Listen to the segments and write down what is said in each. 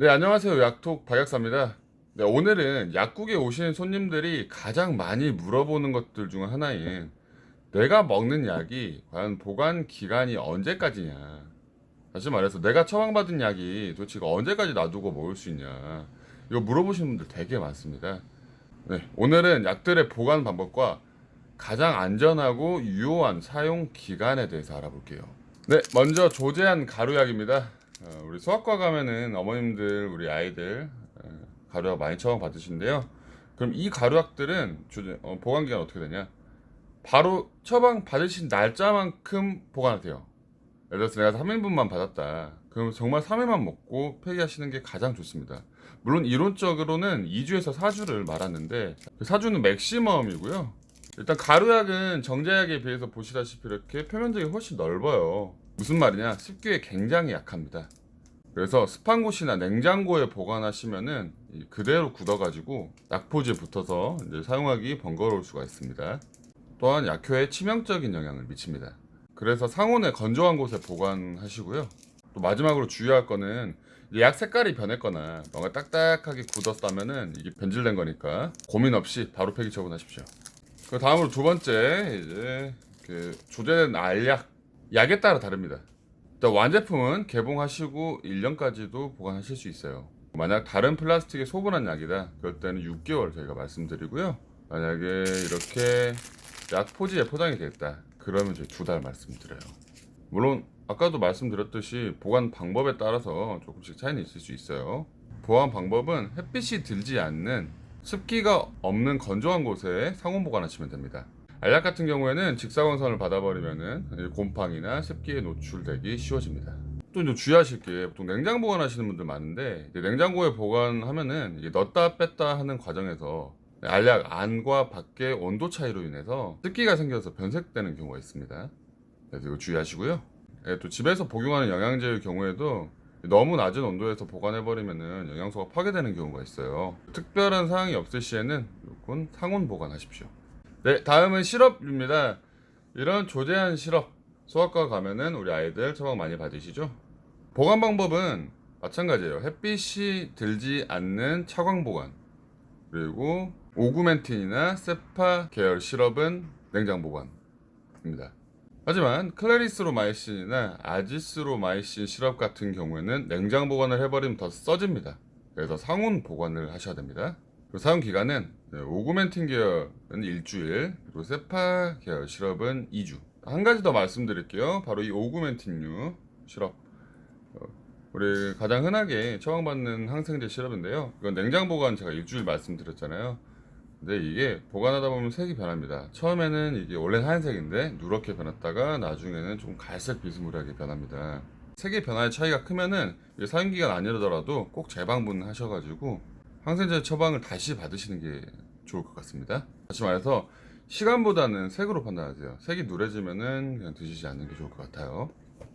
네, 안녕하세요. 약톡 박약사입니다. 네, 오늘은 약국에 오시는 손님들이 가장 많이 물어보는 것들 중 하나인 내가 먹는 약이 과연 보관 기간이 언제까지냐. 다시 말해서 내가 처방받은 약이 도대체 언제까지 놔두고 먹을 수 있냐. 이거 물어보시는 분들 되게 많습니다. 네, 오늘은 약들의 보관 방법과 가장 안전하고 유효한 사용 기간에 대해서 알아볼게요. 네, 먼저 조제한 가루약입니다. 어, 우리 수학과 가면은 어머님들, 우리 아이들 어, 가루약 많이 처방 받으신데요. 그럼 이 가루약들은 어, 보관 기간 어떻게 되냐? 바로 처방 받으신 날짜만큼 보관하세요. 예를 들어서 내가 3인분만 받았다. 그럼 정말 3일만 먹고 폐기하시는 게 가장 좋습니다. 물론 이론적으로는 2주에서 4주를 말하는데 그 4주는 맥시멈이고요. 일단 가루약은 정제약에 비해서 보시다시피 이렇게 표면적이 훨씬 넓어요. 무슨 말이냐? 습기에 굉장히 약합니다. 그래서 습한 곳이나 냉장고에 보관하시면은 이 그대로 굳어가지고 약포지에 붙어서 사용하기 번거로울 수가 있습니다. 또한 약효에 치명적인 영향을 미칩니다. 그래서 상온에 건조한 곳에 보관하시고요. 또 마지막으로 주의할 거는 약 색깔이 변했거나 뭔가 딱딱하게 굳었다면은 이게 변질된 거니까 고민 없이 바로 폐기 처분하십시오. 그 다음으로 두 번째 이제 그 조제된 알약 약에 따라 다릅니다. 일단 완제품은 개봉하시고 1년까지도 보관하실 수 있어요. 만약 다른 플라스틱에 소분한 약이다 그럴 때는 6개월 저희가 말씀드리고요. 만약에 이렇게 약 포지에 포장이 됐다 그러면 저희 두 달 말씀드려요. 물론 아까도 말씀드렸듯이 보관 방법에 따라서 조금씩 차이는 있을 수 있어요. 보관 방법은 햇빛이 들지 않는 습기가 없는 건조한 곳에 상온 보관하시면 됩니다. 알약 같은 경우에는 직사광선을 받아버리면은 곰팡이나 습기에 노출되기 쉬워집니다. 또 이제 주의하실 게 보통 냉장 보관하시는 분들 많은데 냉장고에 보관하면은 넣었다 뺐다 하는 과정에서 알약 안과 밖의 온도 차이로 인해서 습기가 생겨서 변색되는 경우가 있습니다. 그래서 이거 주의하시고요. 예, 또 집에서 복용하는 영양제의 경우에도 너무 낮은 온도에서 보관해버리면은 영양소가 파괴되는 경우가 있어요. 특별한 사항이 없을 시에는 무조건 상온 보관하십시오. 네, 다음은 시럽입니다. 이런 조제한 시럽 소아과 가면은 우리 아이들 처방 많이 받으시죠? 보관 방법은 마찬가지예요. 햇빛이 들지 않는 차광 보관 그리고 오구멘틴이나 세파 계열 시럽은 냉장 보관입니다. 하지만 클라리스로마이신이나 아지스로마이신 시럽 같은 경우에는 냉장 보관을 해버리면 더 써집니다. 그래서 상온 보관을 하셔야 됩니다. 사용 기간은 네, 오구멘틴 계열은 일주일, 그리고 세파 계열 시럽은 2주. 한 가지 더 말씀드릴게요. 바로 이 오구멘틴류 시럽. 어, 우리 가장 흔하게 처방받는 항생제 시럽인데요. 이건 냉장 보관 제가 일주일 말씀드렸잖아요. 근데 이게 보관하다 보면 색이 변합니다. 처음에는 이게 원래 하얀색인데 누렇게 변했다가 나중에는 좀 갈색 비스무리하게 변합니다. 색의 변화의 차이가 크면은 이게 사용 기간 아니더라도 꼭 재방문 하셔가지고 항생제 처방을 다시 받으시는 게 좋을 것 같습니다. 다시 말해서 시간보다는 색으로 판단하세요. 색이 누래지면은 그냥 드시지 않는 게 좋을 것 같아요.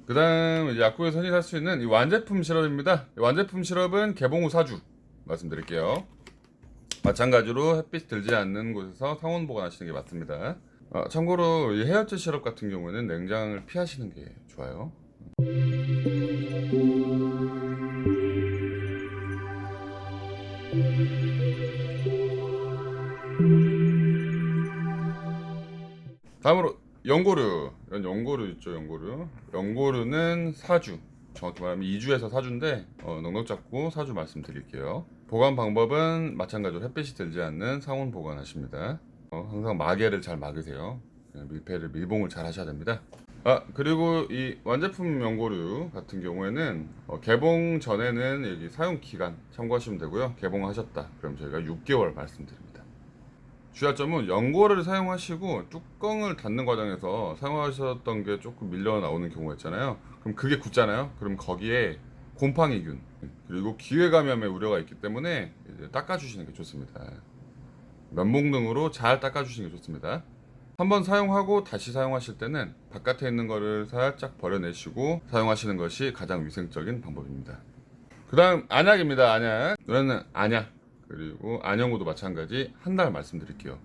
그 다음 약국에서 흔히 살 수 있는 이 완제품 시럽입니다. 이 완제품 시럽은 개봉 후 4주 말씀드릴게요. 마찬가지로 햇빛 들지 않는 곳에서 상온 보관하시는 게 맞습니다. 어, 참고로 이 헤어제 시럽 같은 경우에는 냉장을 피하시는 게 좋아요. 다음으로 연고류 이런 연고류 있죠 연고류 연고류는 4주. 정확히 말하면 2주에서 4주인데 어, 넉넉 잡고 4주 말씀드릴게요. 보관 방법은 마찬가지로 햇빛이 들지 않는 상온 보관하십니다. 어, 항상 마개를 잘 막으세요. 그냥 밀폐를 밀봉을 잘 하셔야 됩니다 아 그리고 이 완제품 연고류 같은 경우에는 어, 개봉 전에는 여기 사용 기간 참고하시면 되고요 개봉하셨다 그럼 저희가 6개월 말씀드립니다 주의할 점은 연고를 사용하시고 뚜껑을 닫는 과정에서 사용하셨던 게 조금 밀려 나오는 경우가 있잖아요. 그럼 그게 굳잖아요. 그럼 거기에 곰팡이균 그리고 기회 감염의 우려가 있기 때문에 닦아주시는 게 좋습니다. 면봉 등으로 잘 닦아주시는 게 좋습니다. 한번 사용하고 다시 사용하실 때는 바깥에 있는 거를 살짝 버려내시고 사용하시는 것이 가장 위생적인 방법입니다. 그 다음 안약입니다. 안약. 노래는 안약. 그리고 안영구도 마찬가지 한 달 말씀드릴게요.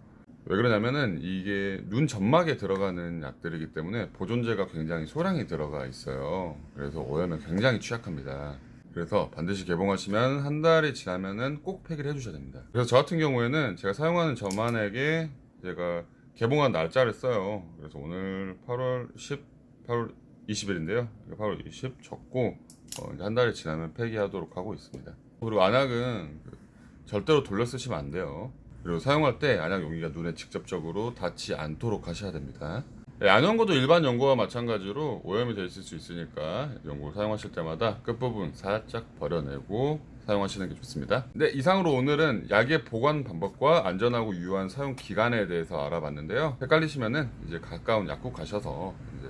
왜 그러냐면은 이게 눈 점막에 들어가는 약들이기 때문에 보존제가 굉장히 소량이 들어가 있어요. 그래서 오염에 굉장히 취약합니다. 그래서 반드시 개봉하시면 한 달이 지나면은 꼭 폐기를 해주셔야 됩니다. 그래서 저 같은 경우에는 제가 사용하는 저만에게 제가 개봉한 날짜를 써요. 그래서 오늘 8월 10, 8월 20일인데요. 8월 20 적고 어, 한 달이 지나면 폐기하도록 하고 있습니다. 그리고 안약은 그 절대로 돌려 쓰시면 안 돼요. 그리고 사용할 때 안약 용기가 눈에 직접적으로 닿지 않도록 하셔야 됩니다. 네, 안연고도 일반 연고와 마찬가지로 오염이 될 수 있으니까 연고를 사용하실 때마다 끝부분 살짝 버려내고 사용하시는 게 좋습니다. 네, 이상으로 오늘은 약의 보관 방법과 안전하고 유효한 사용 기간에 대해서 알아봤는데요. 헷갈리시면은 이제 가까운 약국 가셔서 이제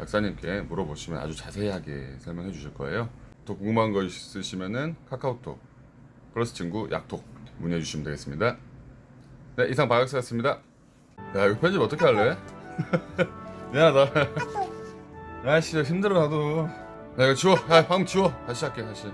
약사님께 물어보시면 아주 자세하게 설명해 주실 거예요. 또 궁금한 거 있으시면은 카카오톡 플러스 친구 약톡 문의해 주시면 되겠습니다. 네, 이상 박약사였습니다. 야, 이거 편집 어떻게 할래? 미안하다. 야, 씨, 힘들어 나도. 야, 이거 지워. 야, 방금 지워. 다시 할게, 다시.